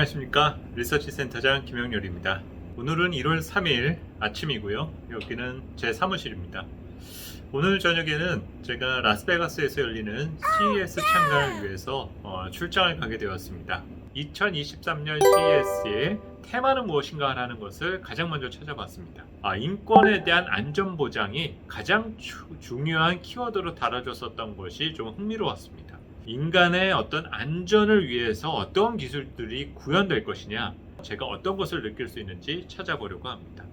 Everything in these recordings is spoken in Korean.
안녕하십니까 리서치 센터장 김영렬입니다. 오늘은 1월 3일 아침이고요. 여기는 제 사무실입니다. 오늘 저녁에는 제가 라스베가스에서 열리는 CES 참가를 위해서 어, 출장을 가게 되었습니다. 2023년 CES의 테마는 무엇인가 하는 것을 가장 먼저 찾아봤습니다. 아, 인권에 대한 안전 보장이 가장 주- 중요한 키워드로 달아줬었던 것이 좀 흥미로웠습니다. 인간의 어떤 안전을 위해서 어떤 기술들이 구현될 것이냐, 제가 어떤 것을 느낄 수 있는지 찾아보려고 합니다.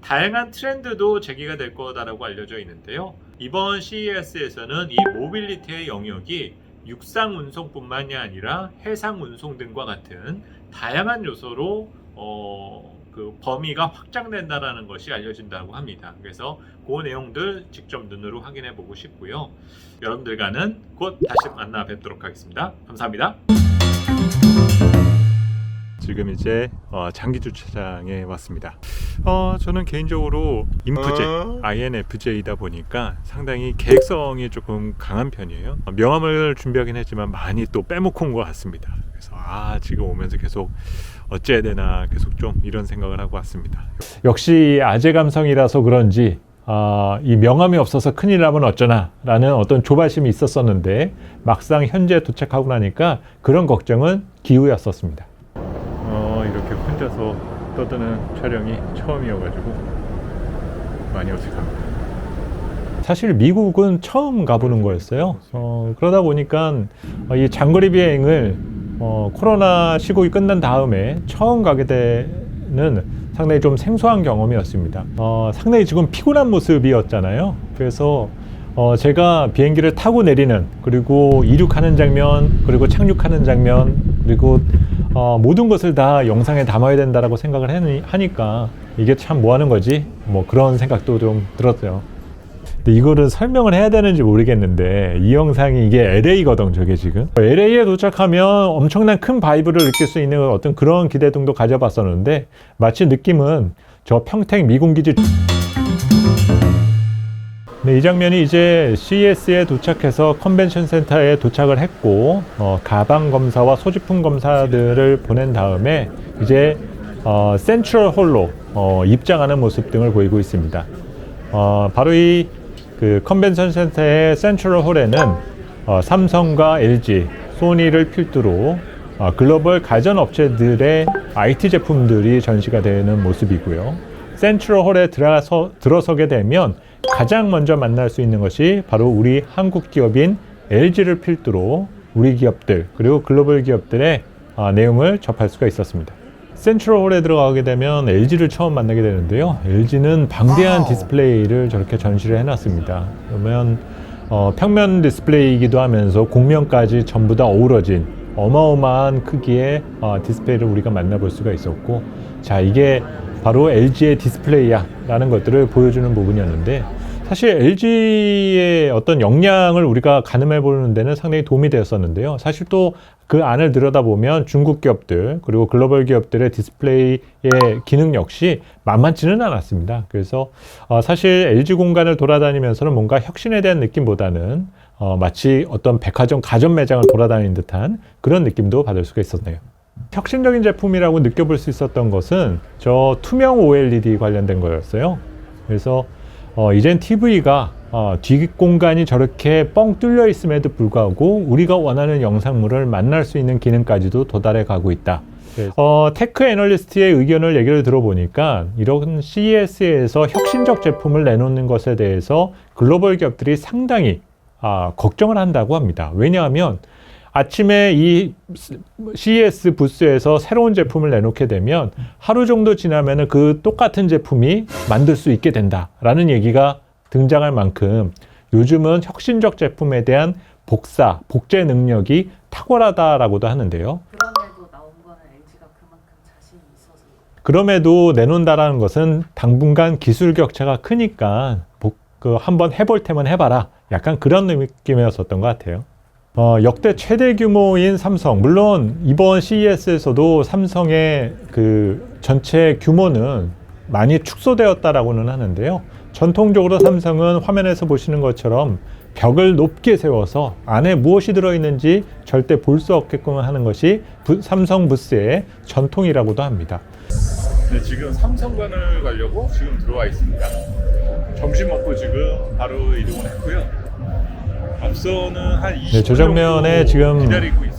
다양한 트렌드도 제기가 될 거다라고 알려져 있는데요. 이번 CES에서는 이 모빌리티의 영역이 육상 운송뿐만이 아니라 해상 운송 등과 같은 다양한 요소로 어, 그 범위가 확장된다라는 것이 알려진다고 합니다. 그래서 그 내용들 직접 눈으로 확인해 보고 싶고요. 여러분들과는 곧 다시 만나 뵙도록 하겠습니다. 감사합니다. 지금 이제 어, 장기 주차장에 왔습니다. 어, 저는 개인적으로 인프제, INFJ이다 보니까 상당히 계획성이 조금 강한 편이에요. 어, 명함을 준비하긴 했지만 많이 또 빼먹고 온것 같습니다. 그래서 아 지금 오면서 계속 어째야 되나 계속 좀 이런 생각을 하고 왔습니다. 역시 아재 감성이라서 그런지 아, 이 명함이 없어서 큰일 나면 어쩌나라는 어떤 조바심이 있었었는데 막상 현재 도착하고 나니까 그런 걱정은 기우였었습니다. 어, 이렇게 혼자서 떠드는 촬영이 처음이어가지고 많이 어색합니다. 사실 미국은 처음 가보는 거였어요. 어, 그러다 보니까 어, 이 장거리 비행을 어, 코로나 시국이 끝난 다음에 처음 가게 되는 상당히 좀 생소한 경험이었습니다. 어, 상당히 지금 피곤한 모습이었잖아요. 그래서 어, 제가 비행기를 타고 내리는 그리고 이륙하는 장면 그리고 착륙하는 장면 그리고 어, 모든 것을 다 영상에 담아야 된다라고 생각을 하니- 하니까 이게 참 뭐 하는 거지? 뭐 그런 생각도 좀 들었어요. 근데 이거를 설명을 해야 되는지 모르겠는데 이 영상이 이게 LA거든 저게 지금 LA에 도착하면 엄청난 큰 바이브를 느낄 수 있는 어떤 그런 기대등도 가져봤었는데 마치 느낌은 저 평택 미군기지 네, 이 장면이 이제 CES에 도착해서 컨벤션 센터에 도착을 했고 어, 가방 검사와 소지품 검사들을 보낸 다음에 이제 어, 센트럴 홀로 어, 입장하는 모습 등을 보이고 있습니다. 어, 바로 이 그 컨벤션 센터의 센트럴 홀에는 어, 삼성과 LG, 소니를 필두로 어, 글로벌 가전 업체들의 IT 제품들이 전시가 되는 모습이고요. 센트럴 홀에 들어서, 들어서게 되면 가장 먼저 만날 수 있는 것이 바로 우리 한국 기업인 LG를 필두로 우리 기업들 그리고 글로벌 기업들의 아, 내용을 접할 수가 있었습니다. 센트럴 홀에 들어가게 되면 LG를 처음 만나게 되는데요. LG는 방대한 디스플레이를 저렇게 전시를 해놨습니다. 그러면 어, 평면 디스플레이이기도 하면서 공면까지 전부 다 어우러진 어마어마한 크기의 어, 디스플레이를 우리가 만나볼 수가 있었고, 자 이게 바로 LG의 디스플레이야라는 것들을 보여주는 부분이었는데 사실 LG의 어떤 역량을 우리가 가늠해 보는 데는 상당히 도움이 되었었는데요. 사실 또 그 안을 들여다보면 중국 기업들 그리고 글로벌 기업들의 디스플레이의 기능 역시 만만치는 않았습니다. 그래서 어, 사실 LG 공간을 돌아다니면서는 뭔가 혁신에 대한 느낌보다는 어, 마치 어떤 백화점 가전 매장을 돌아다니는 듯한 그런 느낌도 받을 수가 있었네요. 혁신적인 제품이라고 느껴볼 수 있었던 것은 저 투명 OLED 관련된 거였어요. 그래서 어, 이젠 TV가 어, 뒷공간이 저렇게 뻥 뚫려 있음에도 불구하고 우리가 원하는 영상물을 만날 수 있는 기능까지도 도달해 가고 있다. 어, 테크 애널리스트의 의견을 얘기를 들어보니까 이런 CES에서 혁신적 제품을 내놓는 것에 대해서 글로벌 기업들이 상당히 아, 걱정을 한다고 합니다. 왜냐하면 아침에 이 CES 부스에서 새로운 제품을 내놓게 되면 하루 정도 지나면은 그 똑같은 제품이 만들 수 있게 된다라는 얘기가 등장할 만큼 요즘은 혁신적 제품에 대한 복사, 복제 능력이 탁월하다라고도 하는데요. 그럼에도 나온 거는 LG가 그만큼 자신이 있어서 그럼에도 내놓는다라는 것은 당분간 기술 격차가 크니까 복- 그 한번 해볼 테면 해봐라. 약간 그런 느낌이었었던 것 같아요. 어, 역대 최대 규모인 삼성. 물론 이번 CES에서도 삼성의 그 전체 규모는 많이 축소되었다라고는 하는데요. 전통적으로 삼성은 화면에서 보시는 것처럼 벽을 높게 세워서 안에 무엇이 들어있는지 절대 볼 수 없게끔 하는 것이 부- 삼성 부스의 전통이라고도 합니다. 네, 지금 삼성관을 가려고 지금 들어와 있습니다. 점심 먹고 지금 바로 이동을 했고요. 앞서는 한 20분 네, 저 장면에 지금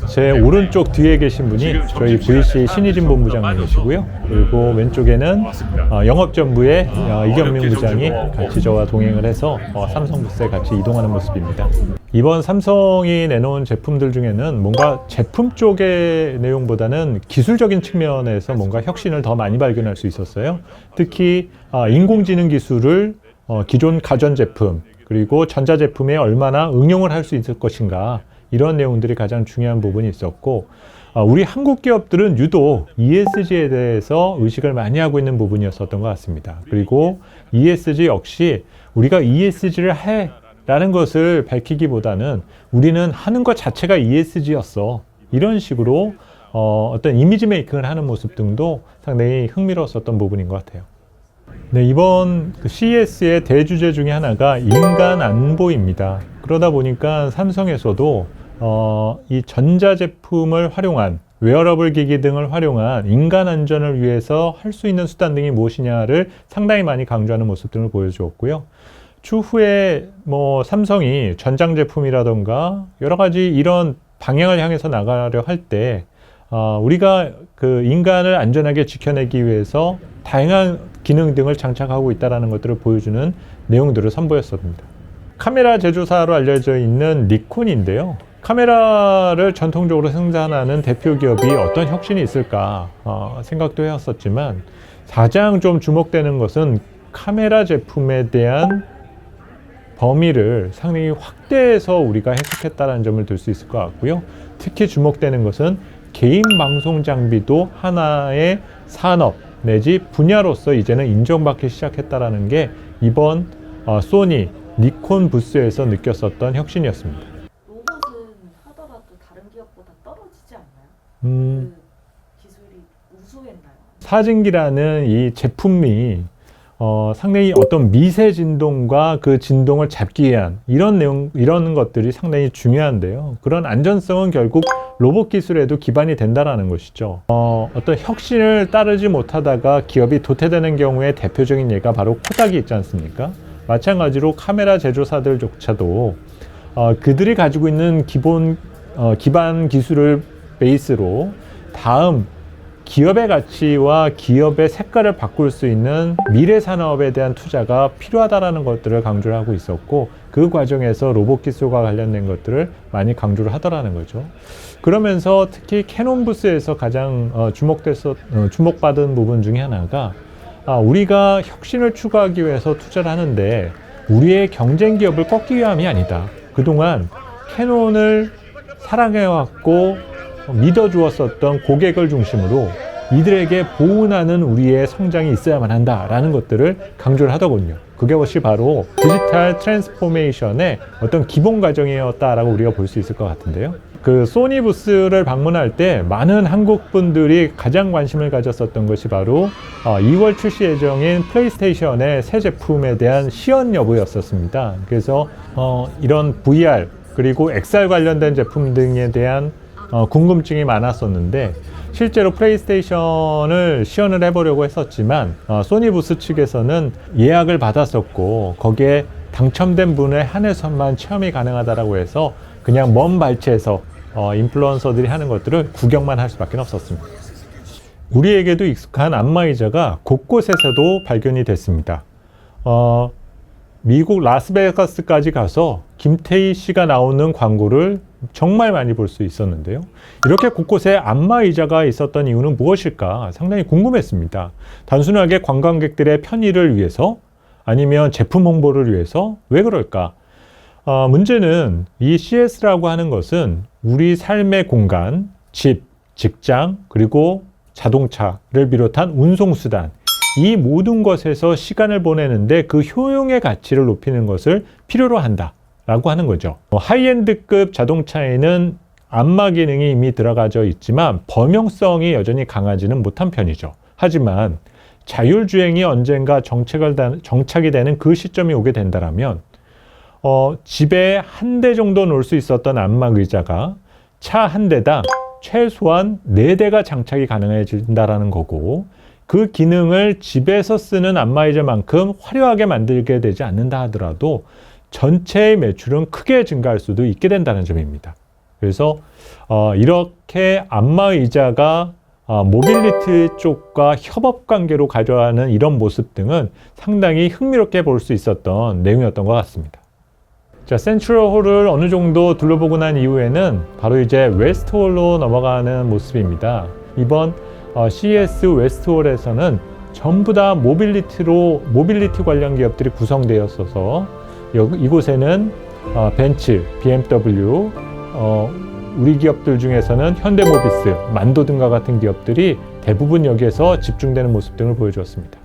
제 오른쪽 뒤에 계신 분이 저희 VC 신희진 본부장님이시고요. 그리고 왼쪽에는. 어, 영업전부의 어, 이경민 부장이 좀 같이 저와 동행을 해서 어, 삼성 부스에 같이 이동하는 모습입니다. 이번 삼성이 내놓은 제품들 중에는 뭔가 제품 쪽의 내용보다는 기술적인 측면에서 뭔가 혁신을 더 많이 발견할 수 있었어요. 특히 아, 인공지능 기술을 어, 기존 가전제품 그리고 전자제품에 얼마나 응용을 할 수 있을 것인가 이런 내용들이 가장 중요한 부분이 있었고 아, 우리 한국 기업들은 유독 ESG에 대해서 의식을 많이 하고 있는 부분이었었던 것 같습니다. 그리고 ESG 역시 우리가 ESG를 해 라는 것을 밝히기보다는 우리는 하는 것 자체가 ESG였어. 이런 식으로 어, 어떤 이미지 메이킹을 하는 모습 등도 상당히 흥미로웠었던 부분인 것 같아요. 네, 이번 그 CES의 대주제 중에 하나가 인간 안보입니다. 그러다 보니까 삼성에서도 어, 이 전자제품을 활용한 웨어러블 기기 등을 활용한 인간 안전을 위해서 할 수 있는 수단 등이 무엇이냐를 상당히 많이 강조하는 모습 등을 보여주었고요. 추후에 뭐 삼성이 전장 제품이라던가 여러 가지 이런 방향을 향해서 나가려 할때 어, 우리가 그 인간을 안전하게 지켜내기 위해서 다양한 기능 등을 장착하고 있다는 것들을 보여주는 내용들을 선보였습니다. 카메라 제조사로 알려져 있는 니콘인데요. 카메라를 전통적으로 생산하는 대표 기업이 어떤 혁신이 있을까 어, 생각도 해왔었지만 가장 좀 주목되는 것은 카메라 제품에 대한 범위를 상당히 확대해서 우리가 해석했다는 점을 들 수 있을 것 같고요. 특히 주목되는 것은 개인 방송 장비도 하나의 산업 내지 분야로서 이제는 인정받기 시작했다라는 게 이번 어, 소니 니콘 부스에서 느꼈었던 혁신이었습니다. 로봇은 하더라도 다른 기업보다 떨어지지 않나요? 음, 그 기술이 우수했나요? 사진기라는 이 제품이 어, 상당히 어떤 미세 진동과 그 진동을 잡기 위한 이런 내용, 이런 것들이 상당히 중요한데요. 그런 안전성은 결국 로봇 기술에도 기반이 된다라는 것이죠. 어, 어떤 혁신을 따르지 못하다가 기업이 도태되는 경우에 대표적인 예가 바로 코닥이 있지 않습니까? 마찬가지로 카메라 제조사들조차도 어, 그들이 가지고 있는 기본 어, 기반 기술을 베이스로 다음 기업의 가치와 기업의 색깔을 바꿀 수 있는 미래 산업에 대한 투자가 필요하다라는 것들을 강조를 하고 있었고 그 과정에서 로봇 기술과 관련된 것들을 많이 강조를 하더라는 거죠. 그러면서 특히 캐논 부스에서 가장 어, 주목돼서 어, 주목받은 부분 중에 하나가 아, 우리가 혁신을 추구하기 위해서 투자를 하는데 우리의 경쟁 기업을 꺾기 위함이 아니다. 그동안 캐논을 사랑해왔고 믿어주었었던 고객을 중심으로 이들에게 보은하는 우리의 성장이 있어야만 한다라는 것들을 강조를 하더군요. 그것이 바로 디지털 트랜스포메이션의 어떤 기본 과정이었다라고 우리가 볼 수 있을 것 같은데요. 그 소니 부스를 방문할 때 많은 한국 분들이 가장 관심을 가졌었던 것이 바로 어, 2월 출시 예정인 플레이스테이션의 새 제품에 대한 시연 여부였었습니다. 그래서 어, 이런 VR 그리고 XR 관련된 제품 등에 대한 어, 궁금증이 많았었는데 실제로 플레이스테이션을 시연을 해보려고 했었지만 어, 소니 부스 측에서는 예약을 받았었고 거기에 당첨된 분에 한해서만 체험이 가능하다라고 해서 그냥 먼 발치에서 어, 인플루언서들이 하는 것들을 구경만 할 수밖에 없었습니다. 우리에게도 익숙한 안마의자가 곳곳에서도 발견이 됐습니다. 어, 미국 라스베가스까지 가서 김태희 씨가 나오는 광고를 정말 많이 볼 수 있었는데요. 이렇게 곳곳에 안마의자가 있었던 이유는 무엇일까 상당히 궁금했습니다. 단순하게 관광객들의 편의를 위해서 아니면 제품 홍보를 위해서 왜 그럴까? 어, 문제는 이 CS라고 하는 것은 우리 삶의 공간, 집, 직장, 그리고 자동차를 비롯한 운송수단, 이 모든 것에서 시간을 보내는데 그 효용의 가치를 높이는 것을 필요로 한다. 라고 하는 거죠. 어, 하이엔드급 자동차에는 안마 기능이 이미 들어가져 있지만 범용성이 여전히 강하지는 못한 편이죠. 하지만 자율주행이 언젠가 정책을 다- 정착이 되는 그 시점이 오게 된다면 어, 집에 한 대 정도 놓을 수 있었던 안마 의자가 차 한 대당 최소한 네 대가 장착이 가능해진다라는 거고 그 기능을 집에서 쓰는 안마 의자만큼 화려하게 만들게 되지 않는다 하더라도 전체의 매출은 크게 증가할 수도 있게 된다는 점입니다. 그래서 어, 이렇게 안마 의자가 어, 모빌리티 쪽과 협업 관계로 가져가는 이런 모습 등은 상당히 흥미롭게 볼 수 있었던 내용이었던 것 같습니다. 자, 센트럴 홀을 어느 정도 둘러보고 난 이후에는 바로 이제 웨스트 홀로 넘어가는 모습입니다. 이번 어, CES 웨스트 홀에서는 전부 다 모빌리티로 모빌리티 관련 기업들이 구성되었어서 여기 이곳에는 어, 벤츠, BMW, 어, 우리 기업들 중에서는 현대모비스, 만도 등과 같은 기업들이 대부분 여기에서 집중되는 모습 등을 보여주었습니다.